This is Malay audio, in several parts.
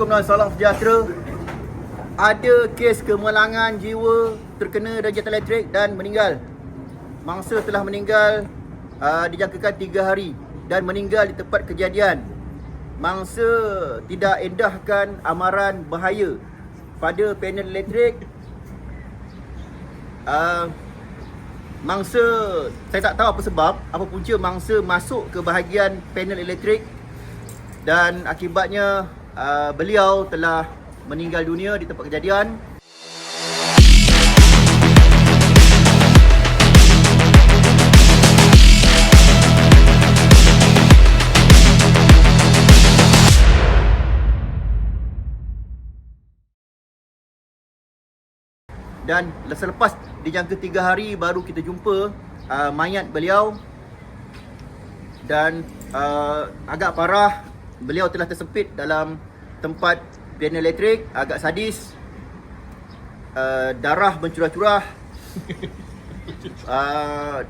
Assalamualaikum salam sejahtera. Ada kes kemalangan jiwa terkena darjatan elektrik dan meninggal. Mangsa telah meninggal uh, dijangkakan 3 hari dan meninggal di tempat kejadian. Mangsa tidak endahkan amaran bahaya pada panel elektrik. Uh, mangsa saya tak tahu apa sebab apa punca mangsa masuk ke bahagian panel elektrik dan akibatnya uh, beliau telah meninggal dunia di tempat kejadian. Dan selepas dijangka 3 hari baru kita jumpa uh, mayat beliau dan uh, agak parah beliau telah tersepit dalam tempat piano elektrik agak sadis uh, darah mencurah-curah. Uh,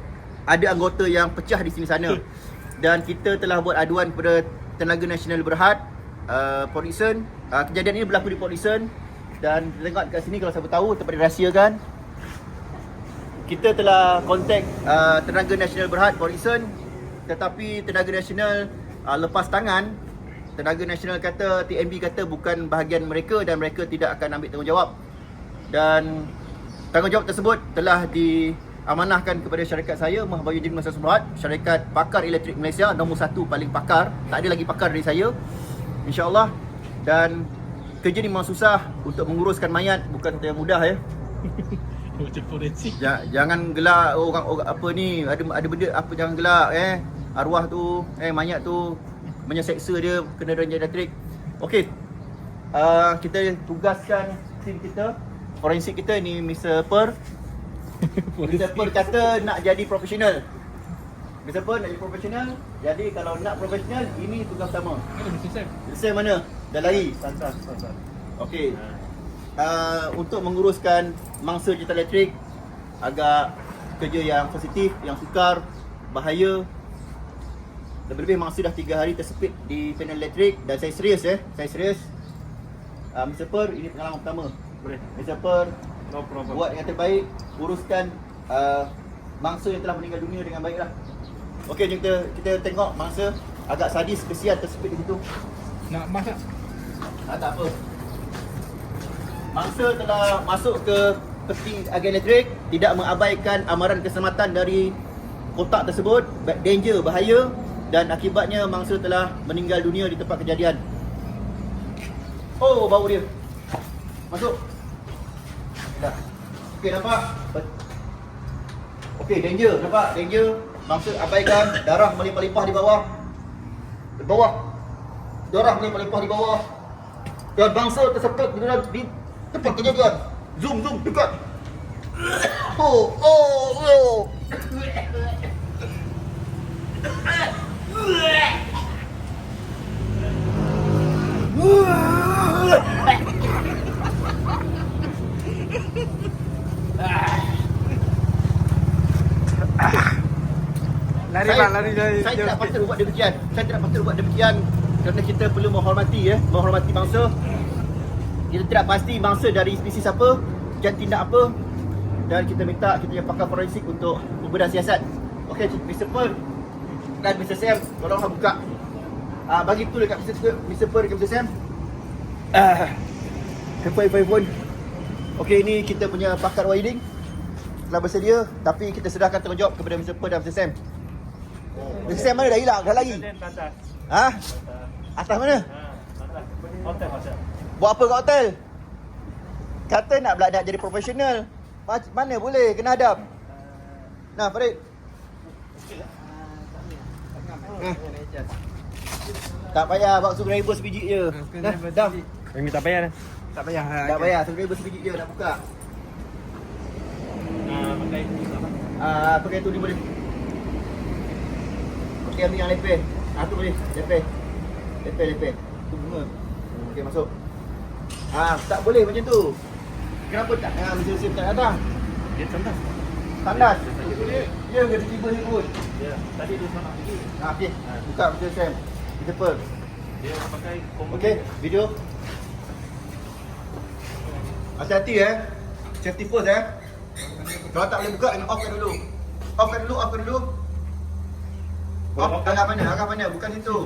ada anggota yang pecah di sini sana. Dan kita telah buat aduan kepada Tenaga Nasional Berhad uh, Port Dickson. Uh, kejadian ini berlaku di Port Dickson. Dan tengok kat sini kalau siapa tahu tempat dirahsiakan. Kita telah kontak uh, Tenaga Nasional Berhad Port Dickson. Tetapi Tenaga Nasional uh, lepas tangan Tenaga Nasional kata TNB kata bukan bahagian mereka dan mereka tidak akan ambil tanggungjawab. Dan tanggungjawab tersebut telah diamanahkan kepada syarikat saya Mahbayu Masyarakat Surat syarikat pakar elektrik Malaysia nombor satu paling pakar. Tak ada lagi pakar dari saya insyaallah. Dan kerja ni memang susah untuk menguruskan mayat. Bukan satu yang mudah ya. Macam forensik. Ja- jangan gelak orang, orang apa ni ada ada benda apa jangan gelak eh. Arwah tu eh mayat tu menyeseksa dia kena ranjang elektrik. Okey. Uh, kita tugaskan tim kita forensik kita ni Mr. Per. Mr. Per kata nak jadi profesional. Mr. Per nak jadi profesional. Jadi kalau nak profesional ini tugas utama. Mr. Sam? Mana? Dah lari. Okey. Uh, untuk menguruskan mangsa jeta elektrik agak kerja yang sensitif, yang sukar, bahaya. Lebih-lebih mangsa dah 3 hari tersepit di panel elektrik dan saya serius eh, saya serius. Uh, Mr. Per, ini pengalaman pertama. Boleh Mr. Per, No problem buat yang terbaik, uruskan uh, mangsa yang telah meninggal dunia dengan baiklah. Okey, jom kita kita tengok mangsa agak sadis kesian tersepit di situ. Nak masak? Ah, tak apa. Mangsa telah masuk ke peti agen elektrik tidak mengabaikan amaran keselamatan dari kotak tersebut danger bahaya dan akibatnya mangsa telah meninggal dunia di tempat kejadian. Oh, bau dia. Masuk. Dah. Okey, nampak? Okey, danger, nampak? Danger. Mangsa abaikan darah melimpah-limpah di bawah. Di bawah. Darah melimpah-limpah di bawah. Dan bangsa tersebut di di tempat kejadian. Zoom, zoom, dekat. Oh, oh, oh. Lari saya, lari lari Saya tidak patut buat demikian. Saya tidak patut buat demikian kerana kita perlu menghormati ya, menghormati bangsa. Kita tidak pasti bangsa dari spesies apa, dan tindak apa dan kita minta kita punya pakar forensik untuk membedah siasat. Okey, Mr. Pearl dan Mr. Sam, tolong buka. Ah, bagi tu dekat Mr. Mr. Pearl dan Mr. Sam. Ah, handphone, handphone, handphone. Okey, ini kita punya pakar wiring telah bersedia tapi kita serahkan tanggungjawab kepada Mr. Pearl dan Mr. Sam. Sam mana dah hilang dah lagi? Atas Ha? Atas mana? Atas Hotel macam Buat apa kat hotel? Kata nak belajar nak jadi profesional. Mana boleh kena hadap. Nah, Farid. Hmm. Tak payah bawa subscriber sebiji je. Dah, dah. Yang minta bayar dah Tak payah Tak payah subscriber sebiji je nak buka. Ah, pakai Ah, pakai tu ni boleh. Okey, ambil yang lepeh. Ah, tu boleh. Lepeh. Lepeh, lepeh. Tu bunga. Okey, masuk. Ah, tak boleh macam tu. Kenapa tak? Ah, mesti mesti tak datang. Dia Tandas. Ya, dia tiba ni pun. Ya Tadi dia sana pergi Ah, okey. Buka macam Sam. Kita per. Dia pakai combo Okey, video. Hati-hati eh. Safety first eh. Kalau tak boleh buka, kena offkan dulu. Offkan dulu, offkan dulu. Off, arah mana? Arah mana? Bukan situ.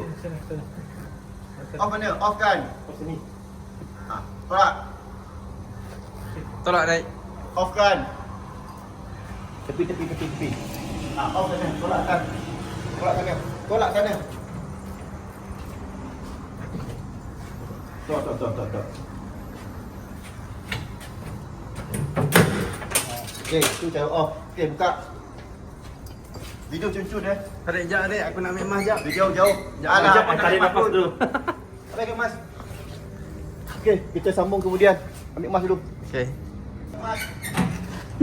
Off mana? Off kan? Oh, sini. Ha, tolak. Tolak naik. Off kan? Tepi, tepi, tepi, tepi. Ha, off sana. Tolak kan? Tolak sana. Tolak sana. Tok, tok, tok, tok, tok. Okey, tu cara off. Okey, buka. Video cun-cun eh. Adik, jap adik. Aku nak ambil emas jap. Video jauh. Jangan, Alah, nak tarik nafas dulu. Ambil emas. Okey, kita sambung kemudian. Ambil emas dulu. Okay. Emas.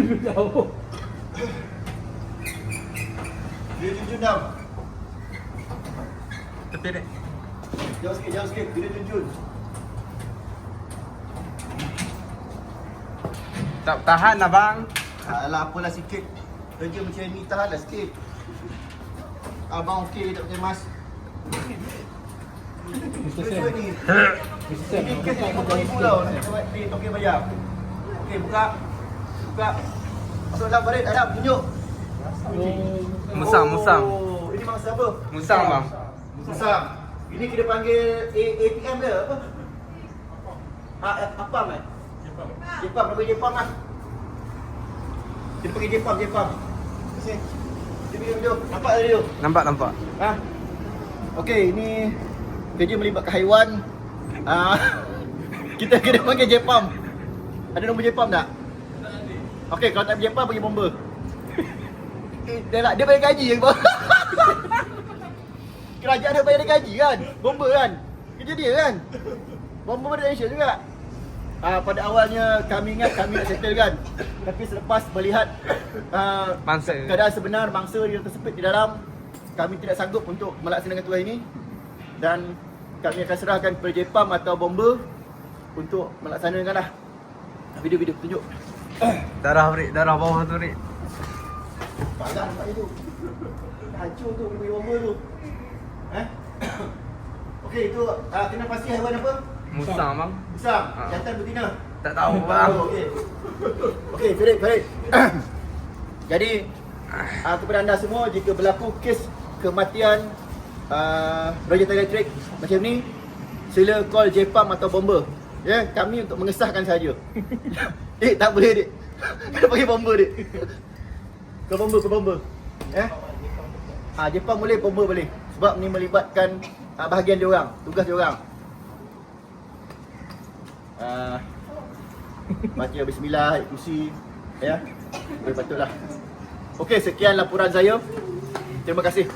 Jauh. Video cun-cun dah. Tepi adik. Jauh sikit, jauh sikit. Video cun-cun. Tak tahan lah bang. Alah, apalah sikit. Kerja macam ni, tahanlah sikit. Abang okey tak pakai emas. Mr. Cuba Sam. ni. Mr. Sam. Ini kes ni kau ribu tau. Ni okey bayar. Okey, buka. Buka. Masuk dalam barit, Adam, tunjuk. Musang, musang. Oh, ini mangsa apa? Musang bang. Musang. Ini kita panggil A ATM dia apa? Ah, eh, apa man? Jepam, nama Jepam lah. Kita panggil Jepam, Jepam. Dia video video. Nampak tak video? Nampak nampak. Ha? Okey, ini kerja melibatkan haiwan. Ah, kita kena panggil Jepam. Ada nombor Jepam tak? Okey, kalau tak Jepam bagi bomba. Eh, dia nak dia bayar gaji je. Kerajaan dia bayar dia gaji kan? Bomba kan? Kerja dia kan? Bomba Malaysia juga. Ah, pada awalnya kami ingat kami nak settle kan. Tapi selepas melihat Mangsa. keadaan sebenar mangsa yang tersepit di dalam kami tidak sanggup untuk melaksanakan tugas ini dan kami akan serahkan kepada Jepam atau bomba untuk melaksanakan lah video-video tunjuk Darah Rik. Darah bawah tu Rik. pagar nampak itu hancur tu bomba tu eh Okey itu uh, kena pasti haiwan apa? Musang bang. Usang, Ha. jantan betina Tak tahu bang. Oh, okey. Okey, Farid, Farid. Jadi uh, kepada anda semua jika berlaku kes kematian uh, Roger Electric macam ni, sila call Jepam atau bomba. Ya, kami untuk mengesahkan saja. eh, tak boleh dik. Kena panggil bomba dik. Ke bomba, ke bomba. Ya. Ah, Jepam boleh, bomba boleh. Sebab ni melibatkan uh, bahagian dia orang, tugas dia orang. Baca bismillah, ayat kursi. Ya? Boleh patutlah. Okey, sekian laporan saya. Terima kasih